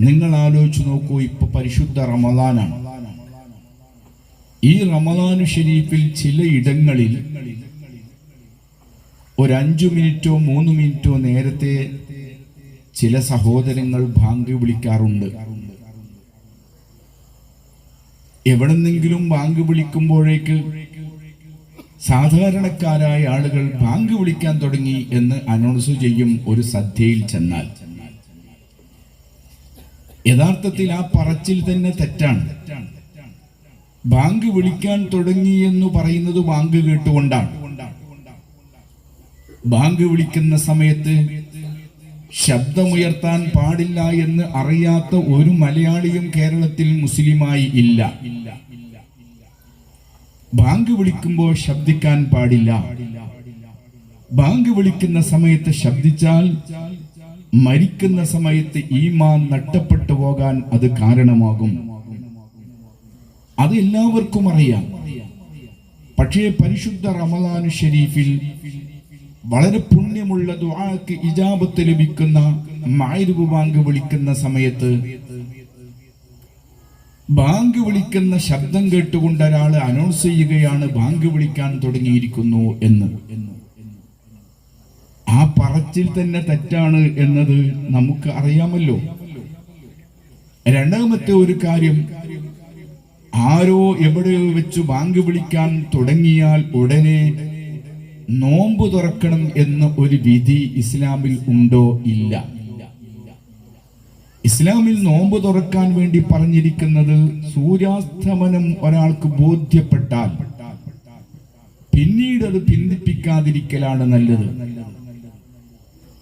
നിങ്ങൾ ആലോചിച്ച് നോക്കൂ ഇപ്പൊ പരിശുദ്ധ റമദാനാണ്. ഈ റമദാനു ഷെരീഫിൽ ചില ഇടങ്ങളിൽ ഒരു അഞ്ചു മിനിറ്റോ മൂന്ന് മിനിറ്റോ നേരത്തെ ചില സഹോദരങ്ങൾ ബാങ്ക് വിളിക്കാറുണ്ട്. എവിടെന്നെങ്കിലും ബാങ്ക് വിളിക്കുമ്പോഴേക്ക് സാധാരണക്കാരായ ആളുകൾ ബാങ്ക് വിളിക്കാൻ തുടങ്ങി എന്ന് അനൗൺസ് ചെയ്യും ഒരു സദ്യയിൽ ചെന്നാൽ. യഥാർത്ഥത്തിൽ ആ പറച്ചിൽ തന്നെ തെറ്റാണ്. ബാങ്ക് വിളിക്കാൻ തുടങ്ങി എന്ന് പറയുന്നത് ബാങ്ക് കേട്ടുകൊണ്ടാണ്. ബാങ്ക് വിളിക്കുന്ന സമയത്ത് ശബ്ദമുയർത്താൻ പാടില്ല എന്ന് അറിയാത്ത ഒരു മലയാളിയും കേരളത്തിൽ മുസ്ലിമായി ഇല്ല. ബാങ്ക് വിളിക്കുമ്പോൾ ശബ്ദിക്കാൻ പാടില്ല. ബാങ്ക് വിളിക്കുന്ന സമയത്ത് ശബ്ദിച്ചാൽ മരിക്കുന്ന സമയത്ത് ഈമാൻ നഷ്ടപ്പെട്ടു പോകാൻ അത് കാരണമാകും. അത് എല്ലാവർക്കും അറിയാം. പക്ഷേ പരിശുദ്ധ റമദാൻ ഷെരീഫിൽ വളരെ പുണ്യമുള്ള ദുആക്ക് ഇജാബത്ത് ലഭിക്കുന്ന മായരുവ് ബാങ്ക് വിളിക്കുന്ന സമയത്ത് ബാങ്ക് വിളിക്കുന്ന ശബ്ദം കേട്ടുകൊണ്ട് ഒരാൾ അനൗൺസ് ചെയ്യുകയാണ് ബാങ്ക് വിളിക്കാൻ തുടങ്ങിയിരിക്കുന്നു എന്ന് എന്ന്. ആ പറച്ചിൽ തന്നെ തെറ്റാണ് എന്നത് നമുക്ക് അറിയാമല്ലോ. രണ്ടാമത്തെ ഒരു കാര്യം ആരോ എവിടെയോ വെച്ച് ബാങ്ക് വിളിക്കാൻ തുടങ്ങിയാൽ ഉടനെ നോമ്പ് തുറക്കണം എന്ന ഒരു വിധി ഇസ്ലാമിൽ ഉണ്ടോ ഇല്ല. ഇസ്ലാമിൽ നോമ്പ് തുറക്കാൻ വേണ്ടി പറഞ്ഞിരിക്കുന്നത് സൂര്യാസ്തമനം ഒരാൾക്ക് ബോധ്യപ്പെട്ടാൽ പിന്നീട് അത് പിന്തിപ്പിക്കാതിരിക്കലാണ് നല്ലത്.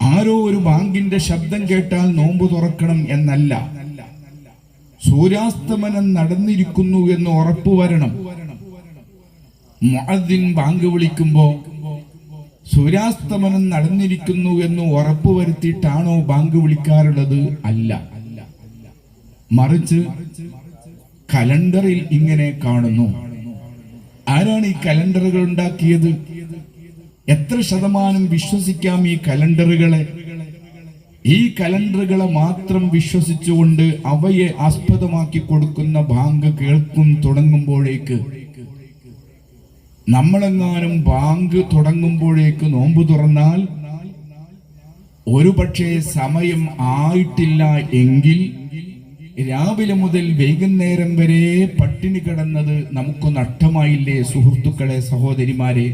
ആരോ ഒരു ബാങ്കിന്റെ ശബ്ദം കേട്ടാൽ നോമ്പ് തുറക്കണം എന്നല്ല. സൂര്യാസ്തമനം നടന്നിരിക്കുന്നു എന്ന് ഉറപ്പു വരണം. മുഅദ്ദിൻ ബാങ്ക് വിളിക്കുമ്പോ സൂര്യാസ്തമനം നടന്നിരിക്കുന്നു എന്ന് ഉറപ്പു വരുത്തിയിട്ടാണോ ബാങ്ക് വിളിക്കാറുള്ളത്? അല്ല. മറിച്ച് കലണ്ടറിൽ ഇങ്ങനെ കാണുന്നു. ആരാണ് ഈ കലണ്ടറുകൾ ഉണ്ടാക്കിയത്? എത്ര ശതമാനം വിശ്വസിക്കാം ഈ കലണ്ടറുകളെ? ഈ കലണ്ടറുകളെ മാത്രം വിശ്വസിച്ചുകൊണ്ട് അവയെ ആസ്പദമാക്കി കൊടുക്കുന്ന ബാങ്ക് കേൾക്കും തുടങ്ങുമ്പോഴേക്ക് നമ്മളെങ്ങാനും ബാങ്ക് തുടങ്ങുമ്പോഴേക്ക് നോമ്പ് തുറന്നാൽ ഒരുപക്ഷെ സമയം ആയിട്ടില്ല എങ്കിൽ രാവിലെ മുതൽ വൈകുന്നേരം വരെ പട്ടിണി കിടന്നത് നമുക്ക് നഷ്ടമായില്ലേ സുഹൃത്തുക്കളെ സഹോദരിമാരെ?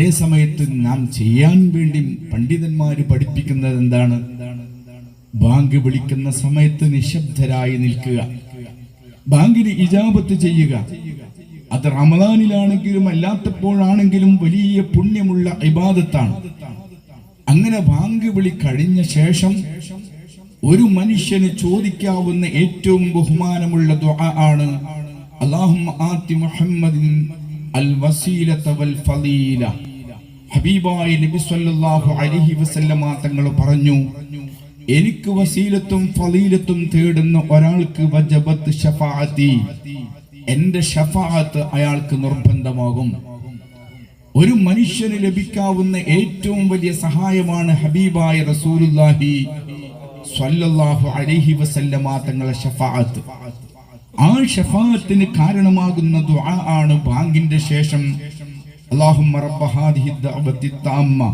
അതേ സമയത്ത് നാം ചെയ്യാൻ വേണ്ടി പണ്ഡിതന്മാർ പഠിപ്പിക്കുന്നത് എന്താണ്? ബാങ്ക് വിളിക്കുന്ന സമയത്ത് നിശബ്ദരായി നിൽക്കുക. ബാങ്കിന് ഇജാബത്ത് ചെയ്യുക. അത് റമദാനിലാണെങ്കിലും അല്ലാത്തപ്പോഴാണെങ്കിലും വലിയ പുണ്യമുള്ള ഇബാദത്താണ്. അങ്ങനെ ബാങ്ക് വിളി കഴിഞ്ഞ ശേഷം ഒരു മനുഷ്യന് ചോദിക്കാവുന്ന ഏറ്റവും ബഹുമാനമുള്ള ദുആ ആണ് മുഹമ്മദിൻ അൽ വസീലത വൽ ഫളീല ഹബീബായ നബി സല്ലല്ലാഹു അലൈഹി വസല്ലമ തങ്ങൾ പറഞ്ഞു എനിക്ക് വസീലത്തും ഫളീലത്തും തേടുന്ന ഒരാൾക്ക് വജബത്ത് ഷഫാഅത്തി എന്റെ ഷഫാഅത്ത് അയാൾക്ക് നിർബന്ധമാകും. ഒരു മനുഷ്യന് ലഭിക്കാവുന്ന ഏറ്റവും വലിയ സഹായമാണ് ഹബീബായ റസൂലുള്ളാഹി സല്ലല്ലാഹു അലൈഹി വസല്ലമ തങ്ങളെ ഷഫാഅത്ത്. ആ ഷഫാഅത്തിന് കാരണമാകുന്ന ദുആ ആണ് ബാങ്കിന്റെ ശേഷം اللهم رب هذه الدعوة التامة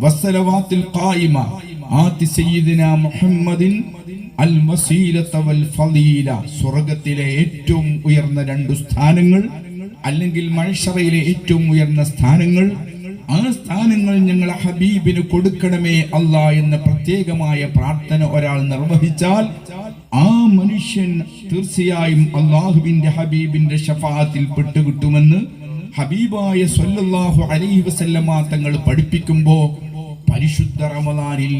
والصلوات القائمة آت سيدنا محمد الوسيلة والفضيلة സ്വർഗത്തിലെ ഏറ്റവും ഉയർന്ന രണ്ട് സ്ഥാനങ്ങൾ അല്ലെങ്കിൽ മഴഷറയിലെ ഏറ്റവും ഉയർന്ന സ്ഥാനങ്ങൾ ആ സ്ഥാനങ്ങൾ ഞങ്ങൾ ഹബീബിന് കൊടുക്കണമേ അല്ല എന്ന പ്രത്യേകമായ പ്രാർത്ഥന ഒരാൾ നിർവഹിച്ചാൽ ആ മനുഷ്യൻ തീർച്ചയായും അള്ളാഹുവിന്റെ ഹബീബിന്റെ ഷഫാത്തിൽ പെട്ടുകിട്ടുമെന്ന് ഹബീബായ സല്ലല്ലാഹു അലൈഹി വസല്ലമ തങ്ങൾ പഠിപ്പിക്കുമ്പോൾ പരിശുദ്ധ റമദാനിൽ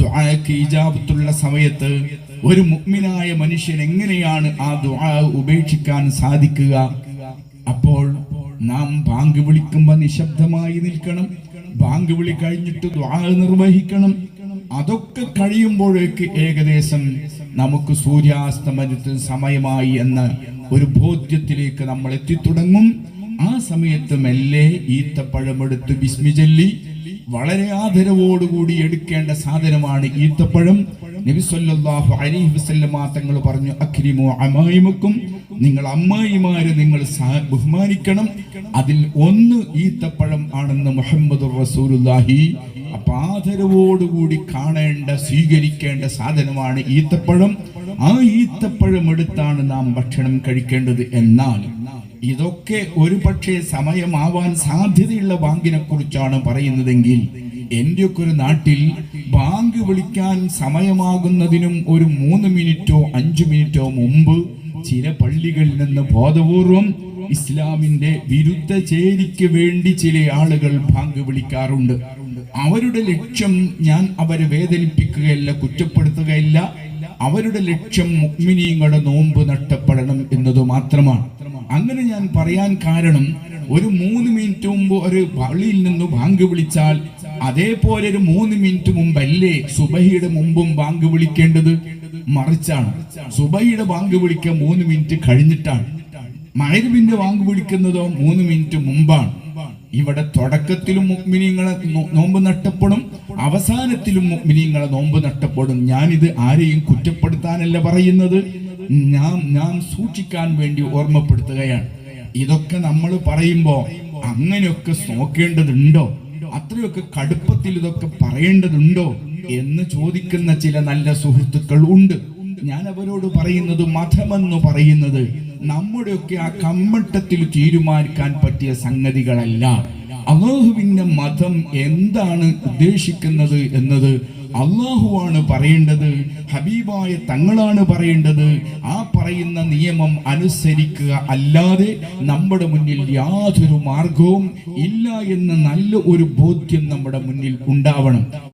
ദുആക്ക് ഇജാബത്തുള്ള സമയത്ത് ഒരു മുഅ്മിനായ മനുഷ്യൻ എങ്ങനെയാണ് ആ ദുആ ഉപേക്ഷിക്കാൻ സാധിക്കുക? അപ്പോൾ നാം ബാങ്ക് വിളിക്കുമ്പോൾ നിശബ്ദമായി നിൽക്കണം. ബാങ്ക് വിളി കഴിഞ്ഞിട്ട് ദുആ നിർവഹിക്കണം. അതൊക്കെ കഴിയുമ്പോഴേക്ക് ഏകദേശം നമുക്ക് സൂര്യാസ്തമനത്തിന് സമയമായി എന്ന ഒരു ബോധ്യത്തിലേക്ക് നമ്മൾ എത്തിത്തുടങ്ങും. ആ സമയത്ത് മെല്ലെ ഈത്തപ്പഴമെടുത്ത് ബിസ്മി ചൊല്ലി വളരെ ആദരവോടുകൂടി എടുക്കേണ്ട സാധനമാണ് ഈത്തപ്പഴം. നബി സല്ലല്ലാഹു അലൈഹി വസല്ലമ തങ്ങൾ പറഞ്ഞു അക്രിമു അമായിമുക്കും. നിങ്ങൾ അമ്മായിമാരെ നിങ്ങൾ ബഹുമാനിക്കണം. അതിൽ ഒന്ന് ഈത്തപ്പഴം ആണെന്ന് മുഹമ്മദ് റസൂലുള്ളാഹി. അപ്പൊ ആദരവോടുകൂടി കാണേണ്ട സ്വീകരിക്കേണ്ട സാധനമാണ് ഈത്തപ്പഴം. ആ ഈത്തപ്പഴം എടുത്താണ് നാം ഭക്ഷണം കഴിക്കേണ്ടത് എന്നാൽ ഇതൊക്കെ ഒരു പക്ഷേ സമയമാവാൻ സാധ്യതയുള്ള ബാങ്കിനെ കുറിച്ചാണ് പറയുന്നതെങ്കിൽ എന്റെയൊക്കെ ഒരു നാട്ടിൽ ബാങ്ക് വിളിക്കാൻ സമയമാകുന്നതിനും ഒരു മൂന്ന് മിനിറ്റോ അഞ്ചു മിനിറ്റോ മുമ്പ് ചില പള്ളികളിൽ നിന്ന് ബോധപൂർവം ഇസ്ലാമിന്റെ വിരുദ്ധ ചേരിക്ക് വേണ്ടി ചില ആളുകൾ ബാങ്ക് വിളിക്കാറുണ്ട്. അവരുടെ ലക്ഷ്യം ഞാൻ അവരെ വേദനിപ്പിക്കുകയല്ല കുറ്റപ്പെടുത്തുകയല്ല. അവരുടെ ലക്ഷ്യം മുഗ്മിനീങ്ങളുടെ നോമ്പ് നഷ്ടപ്പെടണം എന്നത് മാത്രമാണ്. അങ്ങനെ ഞാൻ പറയാൻ കാരണം ഒരു മൂന്ന് മിനിറ്റ് മുമ്പ് ഒരു പള്ളിയിൽ നിന്ന് ബാങ്ക് വിളിച്ചാൽ അതേപോലെ ഒരു മൂന്ന് മിനിറ്റ് മുമ്പല്ലേ സുബഹിയുടെ മുമ്പും ബാങ്ക് വിളിക്കേണ്ടത്? മറിച്ചാണ്. സുബഹിയുടെ ബാങ്ക് വിളിക്കാൻ മൂന്ന് മിനിറ്റ് കഴിഞ്ഞിട്ടാണ്. മഴവിന്റെ ബാങ്ക് വിളിക്കുന്നതോ മൂന്ന് മിനിറ്റ് മുമ്പാണ്. ഇവിടെ തുടക്കത്തിലും മുഗ്മിനീങ്ങളെ നോമ്പ് നഷ്ടപ്പെടും അവസാനത്തിലും മുഗ്മിനീങ്ങളെ നോമ്പ് നഷ്ടപ്പെടും ഞാനിത് ആരെയും കുറ്റപ്പെടുത്താനല്ല പറയുന്നത്. ഞാൻ ഞാൻ സൂക്ഷിക്കാൻ വേണ്ടി ഓർമ്മപ്പെടുത്തുകയാണ്. ഇതൊക്കെ നമ്മൾ പറയുമ്പോൾ അങ്ങനെയൊക്കെ നോക്കേണ്ടതുണ്ടോ? അത്രയൊക്കെ കടുപ്പത്തിൽ ഇതൊക്കെ പറയേണ്ടതുണ്ടോ? എന്ന് ചോദിക്കുന്ന ചില നല്ല സുഹൃത്തുക്കൾ ഉണ്ട്. ഞാൻ അവരോട് പറയുന്നത് മതമെന്ന് പറയുന്നത് നമ്മുടെയൊക്കെ ആ കമ്മട്ടത്തിൽ തീരുമാനിക്കാൻ പറ്റിയ സംഗതികളല്ല. അള്ളാഹുവിന്റെ മതം എന്താണ് ഉദ്ദേശിക്കുന്നത് എന്നത് അള്ളാഹുവാണ് പറയേണ്ടത് ഹബീബായ തങ്ങളാണ് പറയേണ്ടത്. ആ പറയുന്ന നിയമം അനുസരിക്കുക അല്ലാതെ നമ്മുടെ മുന്നിൽ യാതൊരു മാർഗവും ഇല്ല എന്ന് നല്ല ഒരു ബോധ്യം നമ്മുടെ മുന്നിൽ ഉണ്ടാവണം.